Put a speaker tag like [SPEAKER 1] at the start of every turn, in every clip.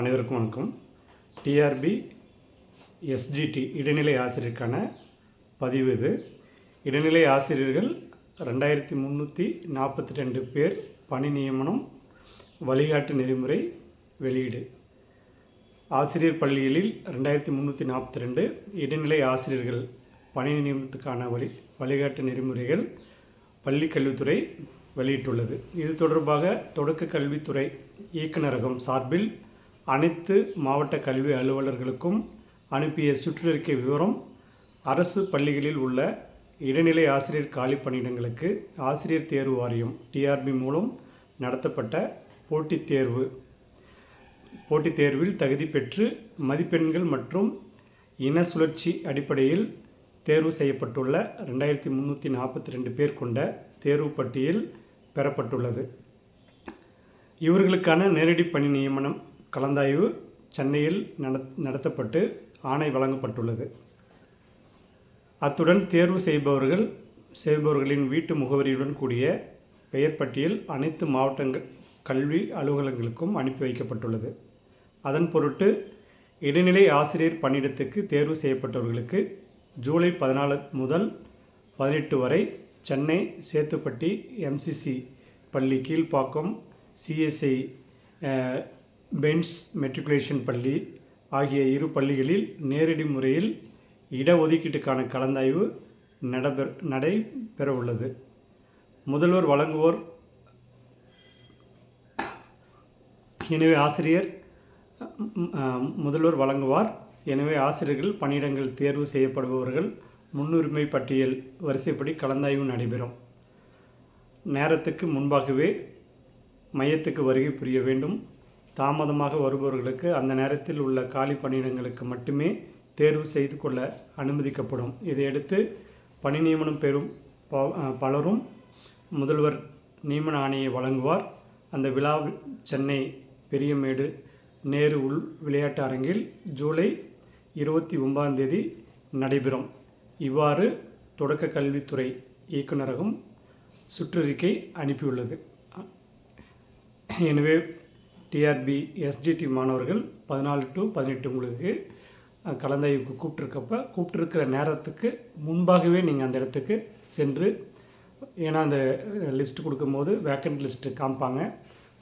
[SPEAKER 1] அனைவருக்கும் வணக்கம். TRP SGT இடைநிலை ஆசிரியருக்கான பதிவு இது. இடைநிலை ஆசிரியர்கள் ரெண்டாயிரத்தி முந்நூற்றி நாற்பத்தி ரெண்டு பேர் பணி நியமனம் வழிகாட்டு நெறிமுறை வெளியீடு. ஆசிரியர் பள்ளிகளில் ரெண்டாயிரத்தி முந்நூற்றி நாற்பத்தி ரெண்டு இடைநிலை ஆசிரியர்கள் பணி நியமனத்துக்கான வழி வழிகாட்டு நெறிமுறைகள் பள்ளி கல்வித்துறை வெளியிட்டுள்ளது. இது தொடர்பாக தொடக்க கல்வித்துறை இயக்குநரகம் சார்பில் அனைத்து மாவட்ட கல்வி அலுவலர்களுக்கும் அனுப்பிய சுற்றறிக்கை விவரம் அரசு பள்ளிகளில் உள்ள இடைநிலை ஆசிரியர் காலி பணியிடங்களுக்கு ஆசிரியர் தேர்வு வாரியம் டிஆர்பி மூலம் நடத்தப்பட்ட போட்டித் தேர்வு. போட்டித் தேர்வில் தகுதி பெற்று மதிப்பெண்கள் மற்றும் இன சுழற்சி அடிப்படையில் தேர்வு செய்யப்பட்டுள்ள ரெண்டாயிரத்தி முந்நூற்றி நாற்பத்தி ரெண்டு பேர் கொண்ட தேர்வு பட்டியல் பெறப்பட்டுள்ளது. இவர்களுக்கான நேரடி பணி நியமனம் கலந்தாய்வு சென்னையில் நடத்தப்பட்டு ஆணை வழங்கப்பட்டுள்ளது. அத்துடன் தேர்வு செய்பவர்கள் செய்பவர்களின் வீட்டு முகவரியுடன் கூடிய பெயர் பட்டியல் அனைத்து மாவட்டங்கள் கல்வி அலுவலகங்களுக்கும் அனுப்பி வைக்கப்பட்டுள்ளது. அதன் பொருட்டு இடைநிலை ஆசிரியர் பணியிடத்துக்கு தேர்வு செய்யப்பட்டவர்களுக்கு ஜூலை பதினாலு முதல் பதினெட்டு வரை சென்னை சேத்துப்பட்டி எம்சிசி பள்ளி கீழ்ப்பாக்கம் சிஎஸ்ஐ பென்ஸ் மெட்ரிகுலேஷன் பள்ளி ஆகிய இரு பள்ளிகளில் நேரடி முறையில் இடஒதுக்கீட்டுக்கான கலந்தாய்வு நடைபெற நடைபெற உள்ளது முதல்வர் வழங்குவோர் எனவே ஆசிரியர் முதல்வர் வழங்குவார். எனவே ஆசிரியர்கள் பணியிடங்கள் தேர்வு செய்யப்படுபவர்கள் முன்னுரிமை பட்டியல் வரிசைப்படி கலந்தாய்வு நடைபெறும். நேரத்துக்கு முன்பாகவே மையத்துக்கு வருகை புரிய வேண்டும். தாமதமாக வருபவர்களுக்கு அந்த நேரத்தில் உள்ள காலி பணியிடங்களுக்கு மட்டுமே தேர்வு செய்து கொள்ள அனுமதிக்கப்படும். இதையடுத்து பணி நியமனம் பெறும் ப- பலரும் முதல்வர் நியமன ஆணையை வழங்குவார். அந்த விழா சென்னை பெரியமேடு நேரு உள் விளையாட்டு அரங்கில் ஜூலை இருபத்தி ஒன்பதாம் தேதி நடைபெறும். இவ்வாறு தொடக்க கல்வித்துறை இயக்குநரகம் சுற்றறிக்கை அனுப்பியுள்ளது. எனவே டிஆர்பி எஸ்ஜிடி மாணவர்கள் பதினாலு டு பதினெட்டு உங்களுக்கு கலந்தாய்வுக்கு கூப்பிட்ருக்கப்ப கூப்பிட்ருக்கிற நேரத்துக்கு முன்பாகவே நீங்கள் அந்த இடத்துக்கு சென்று ஏன்னா அந்த லிஸ்ட் கொடுக்கும்போது வேக்கண்ட் லிஸ்ட்டு காமிப்பாங்க.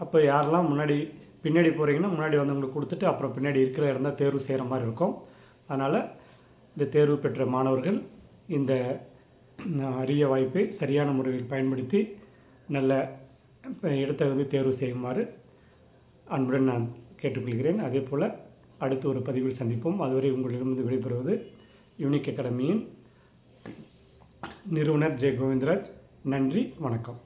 [SPEAKER 1] அப்போ யாரெல்லாம் முன்னாடி பின்னாடி போகிறீங்கன்னா முன்னாடி வந்தவங்களுக்கு கொடுத்துட்டு அப்புறம் பின்னாடி இருக்கிற இடம் தான் தேர்வு செய்கிற மாதிரி இருக்கும். அதனால் இந்த தேர்வு பெற்ற மாணவர்கள் இந்த அரிய வாய்ப்பை சரியான முறையில் பயன்படுத்தி நல்ல இடத்தை வந்து தேர்வு செய்யுமாறு அன்புடன் நான் கேட்டுக்கொள்கிறேன். அதே போல் அடுத்து ஒரு பதிவில் சந்திப்போம். அதுவரை உங்களிடமிருந்து விடைபெறுவது யூனிக் அகாடமியின் நிறுவனர் ஜெய கோவிந்தராஜ் நன்றி வணக்கம்.